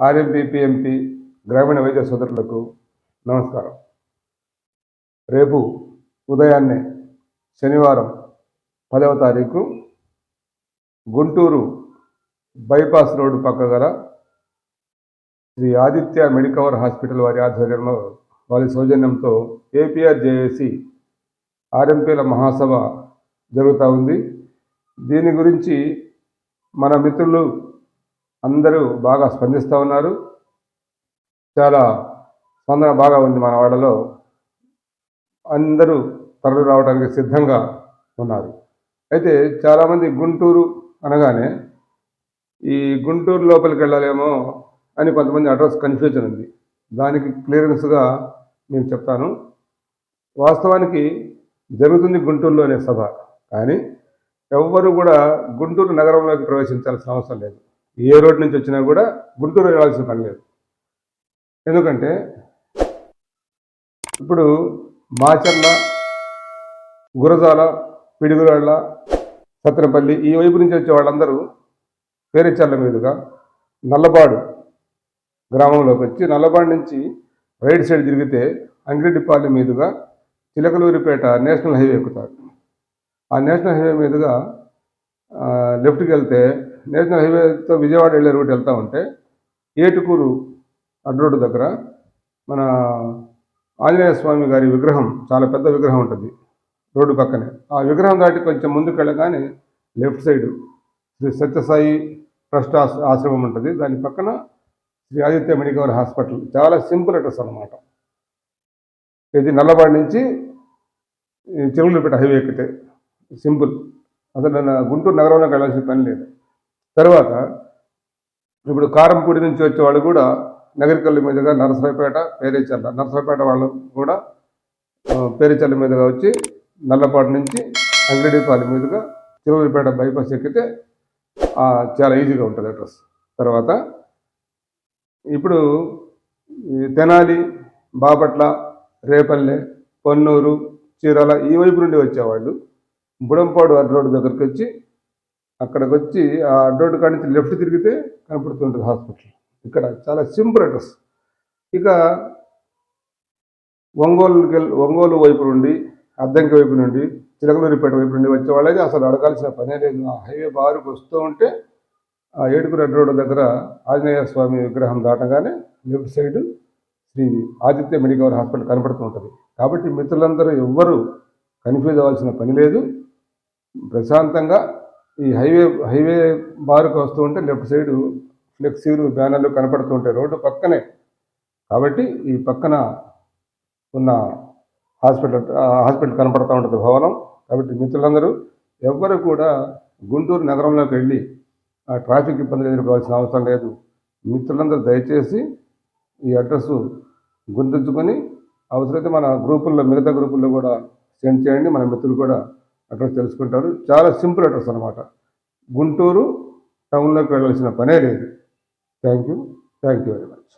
RMP PMP గ్రామీణ వైద్య సోదరులకు నమస్కారం. రేపు ఉదయాన్నే శనివారం పదవ తారీఖు గుంటూరు బైపాస్ రోడ్డు పక్క గల శ్రీ ఆదిత్య మెడికవర్ హాస్పిటల్ వారి ఆధ్వర్యంలో వారి సౌజన్యంతో ఏపీఆర్ జేఏసి ఆర్ఎంపీల మహాసభ జరుగుతూ ఉంది. దీని గురించి మన మిత్రులు అందరూ బాగా స్పందిస్తూ ఉన్నారు. చాలా స్పందన బాగా ఉంది మన వాళ్ళలో. అందరూ తరలి రావడానికి సిద్ధంగా ఉన్నారు. అయితే చాలామంది గుంటూరు అనగానే ఈ గుంటూరు లోపలికి వెళ్ళాలేమో అని కొంతమంది అడ్రస్ కన్ఫ్యూజన్ ఉంది. దానికి క్లియరెన్స్గా నేను చెప్తాను. వాస్తవానికి జరుగుతుంది గుంటూరులోనే సభ. కానీ ఎవ్వరు కూడా గుంటూరు నగరంలోకి ప్రవేశించాల్సిన అవసరం లేదు. ఏ రోడ్ నుంచి వచ్చినా కూడా గుంటూరు వెళ్ళాల్సిన పని లేదు. ఎందుకంటే ఇప్పుడు మాచర్ల గురజాల పిడుగురాళ్ళ సత్రపల్లి ఈ వైపు నుంచి వచ్చే వాళ్ళందరూ పేరెచ్చర్ల మీదుగా నల్లబాడు గ్రామంలోకి వచ్చి నల్లబాడు నుంచి రైట్ సైడ్ తిరిగితే అంగిరెడ్డిపాలెం మీదుగా చిలకలూరిపేట నేషనల్ హైవే ఎక్కుతారు. ఆ నేషనల్ హైవే మీదుగా లెఫ్ట్కి వెళ్తే నేషనల్ హైవేతో విజయవాడ వెళ్ళే రూట్ వెళ్తూ ఉంటే ఏటుకూరు అడ్డు రోడ్డు దగ్గర మన ఆంజనేయ స్వామి గారి విగ్రహం చాలా పెద్ద విగ్రహం ఉంటుంది రోడ్డు పక్కనే. ఆ విగ్రహం దాటి కొంచెం ముందుకు వెళ్ళగానే left side Shri Sathya Sai trust ఆశ- ఆశ్రమం ఉంటుంది. దాని పక్కన శ్రీ ఆదిత్య మెడికవర్ హాస్పిటల్. చాలా సింపుల్ అడ్రస్ అన్నమాట. ఇది నల్లబాడి నుంచి చెరువులు చెరువులపేట హైవే ఎక్కితే సింపుల్. అసలు నన్ను గుంటూరు నగరంలోకి వెళ్ళాల్సిన పని లేదు. తర్వాత ఇప్పుడు కారంపూడి నుంచి వచ్చే వాళ్ళు కూడా నగరికల్లి మీదుగా నరసరావుపేట పేరేచర్ల నరసరావుపేట వాళ్ళు కూడా ఆ, పేరేచర్ల మీదుగా వచ్చి నల్లపాటు నుంచి అంగడిపాలెం మీదుగా చిరువులపేట బైపాస్ ఎక్కితే చాలా ఈజీగా ఉంటుంది అడ్రస్. తర్వాత ఇప్పుడు ఈ తెనాలి బాపట్ల రేపల్లె పొన్నూరు చీరాల ఈ వైపు నుండి వచ్చేవాళ్ళు బుడంపాడు అడ్ రోడ్డు దగ్గరికి వచ్చి అక్కడికి వచ్చి ఆ అడ్డోటి కాడి నుంచి లెఫ్ట్ తిరిగితే కనపడుతుంటుంది హాస్పిటల్. ఇక్కడ చాలా సింపుల్ అడ్రస్. ఇక ఒంగోలుకి ఒంగోలు వైపు నుండి అద్దంకి వైపు నుండి చిలకలూరిపేట వైపు నుండి వచ్చే వాళ్ళకి అసలు అడగాల్సిన పనే లేదు. ఆ హైవే బారుకు వస్తూ ఉంటే ఆ ఏడుగురు అడ్డ రోడ్డు దగ్గర ఆంజనేయ స్వామి విగ్రహం దాటగానే left side Sri Aditya Medicover hospital కనపడుతూ ఉంటుంది. కాబట్టి మిత్రులందరూ ఎవ్వరూ కన్ఫ్యూజ్ అవ్వాల్సిన పని లేదు. ప్రశాంతంగా ఈ హైవే హైవే బారుకు వస్తూ ఉంటే లెఫ్ట్ సైడ్ ఫ్లెక్సీలు బ్యానర్లు కనపడుతూ ఉంటాయి. రోడ్డు పక్కనే. కాబట్టి ఈ పక్కన ఉన్న హాస్పిటల్ ఆ హాస్పిటల్ కనపడుతూ ఉంటుంది భవనం. కాబట్టి మిత్రులందరూ ఎవ్వరు కూడా గుంటూరు నగరంలోకి వెళ్ళి ఆ ట్రాఫిక్ ఇబ్బందులు ఎదుర్కోవాల్సిన అవసరం లేదు. మిత్రులందరూ దయచేసి ఈ అడ్రస్ గుర్తుంచుకొని అవసరమైతే మన గ్రూపుల్లో మిగతా గ్రూపుల్లో కూడా సెండ్ చేయండి. మన మిత్రులు కూడా అడ్రస్ తెలుసుకుంటారు. చాలా సింపుల్ అడ్రస్ అనమాట గుంటూరు టౌన్లోకి వెళ్ళాల్సిన పనే లేదు. Thank you thank you very much.